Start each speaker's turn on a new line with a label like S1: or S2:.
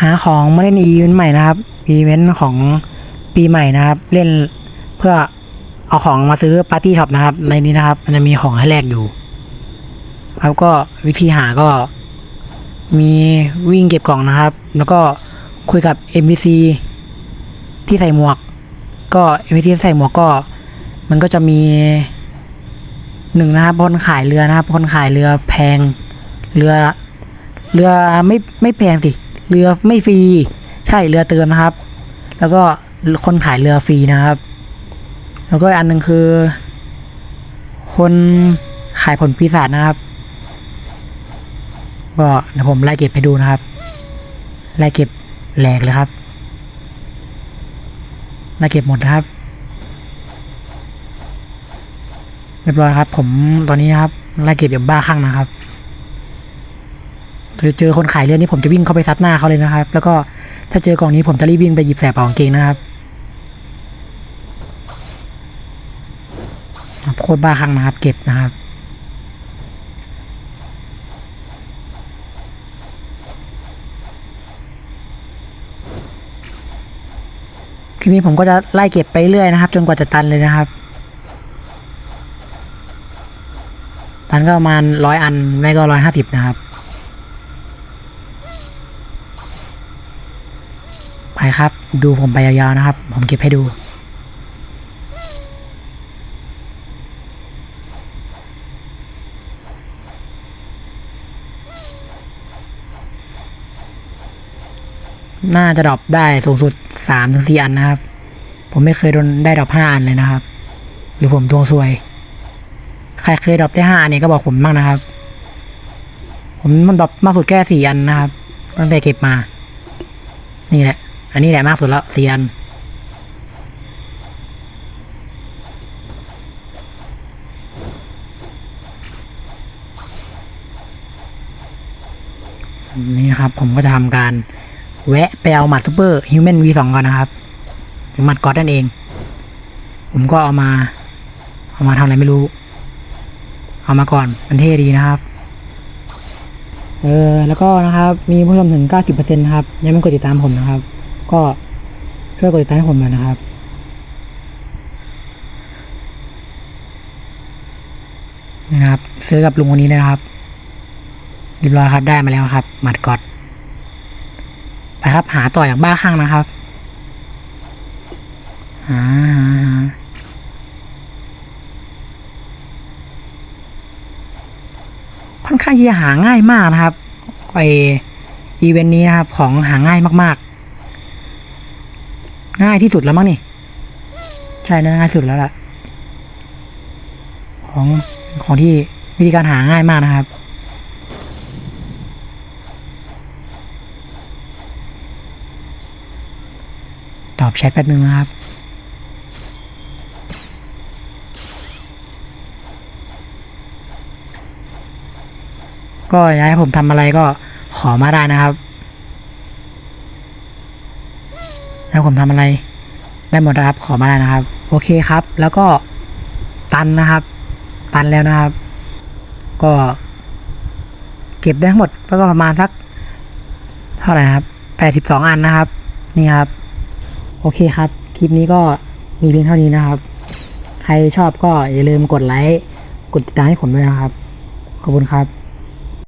S1: หาของมาเล่นอีเวนต์ใหม่นะครับอีเวนต์ของปีใหม่นะครับ เล่นเพื่อเอาของมาซื้อปาร์ตี้ช็อปนะครับ ในนี้นะครับ มันจะมีของให้แลกอยู่ ครับก็วิธีหาก็มีวิ่งเก็บกล่องนะครับ แล้วก็คุยกับ NPC ที่ใส่หมวก ก็ NPC ที่ใส่หมวกก็ มันก็จะมีหนึ่งนะครับคนขายเรือนะครับคนขายเรือแพงเรือ เรือไม่ไม่แพงสิ เรือไม่ฟรี ใช่เรือเติมนะครับ แล้วก็คนขายเรือฟรีนะครับ แล้วก็อันหนึ่งคือ คนขายผลปีศาจนะครับ ก็เดี๋ยวผมไล่เก็บให้ดูนะครับไล่เก็บแหลกเลยครับไล่เก็บหมดนะครับเรียบร้อยครับ ผมตอนนี้ครับไล่เก็บแบบบ้าคลั่งนะครับ เจอเจอคนขายเรือนี่ผมจะวิ่งเข้าไปซัดหน้าเขาเลยนะครับ แล้วก็ถ้าเจอกล่องนี้ผมจะรีบวิ่งไปหยิบใส่กระเป๋ากางเกงนะครับโคตรบ้าคลั่งนะครับ เก็บนะครับคลิปนี้ผมก็จะไล่เก็บไปเรื่อยนะครับ จนกว่าจะตันเลยนะครับตันก็ประมาณร้อยอันไม่ก็ร้อยห้าสิบนะครับ ไปครับ ดูผมไปยาวๆนะครับ ผมเก็บให้ดู น่าจะดรอปได้สูงสุดสามถึงสี่อันนะครับ ผมไม่เคยโดนได้ดรอปห้าอันเลยนะครับ หรือผมดวงซวย ใครเคยดรอปได้ห้าอันเนี่ยก็บอกผมบ้างนะครับ ผมมันดรอปมากสุดแค่สี่อันนะครับตั้งแต่เก็บมา นี่แหละ อันนี้แหละมากสุดแล้วสี่อันนี่นะครับ ผมก็จะทำการแวะไปเอาหมัดซูเปอร์ฮิวแมนวีสองก่อนนะครับหมัดก๊อตนั่นเอง ผมก็เอามา เอามาทำอะไรไม่รู้ เอามาก่อนมันเท่ดีนะครับเออแล้วก็นะครับ มีผู้ชมถึง 90%นะครับ ยังไม่กดติดตามผมนะครับ ก็ช่วยกดติดตามให้ผมหน่อยนะครับนะครับ ซื้อกับลุงคนนี้เลยนะครับเรียบร้อยครับได้มาแล้วครับหมัดกอดไปครับ หาต่ออย่างบ้าคลั่งนะครับหาหาหาค่อนข้างที่จะหาง่ายมากนะครับไออีเวนต์นี้นะครับ ของหาง่ายมากๆ ง่ายที่สุดแล้วมั้งนี่ ใช่นะง่ายสุดแล้วล่ะ ของของที่วิธีการหาง่ายมากนะครับตอบแชทแป๊บนึงนะครับ ก็อยากให้ผมทำอะไรก็ขอมาได้นะครับ ให้ผมทำอะไร ได้หมดนะครับ ขอมาได้นะครับ โอเคครับ แล้วก็ตันนะครับ ตันแล้วนะครับ ก็เก็บได้ทั้งหมดก็ประมาณสัก เท่าไหร่ครับแปดสิบสองอันนะครับ นี่ครับ โอเคครับ คลิปนี้ก็มีเพียงเท่านี้นะครับ ใครชอบก็อย่าลืมกดไลค์ กดติดตามให้ผมด้วยนะครับ ขอบคุณครับ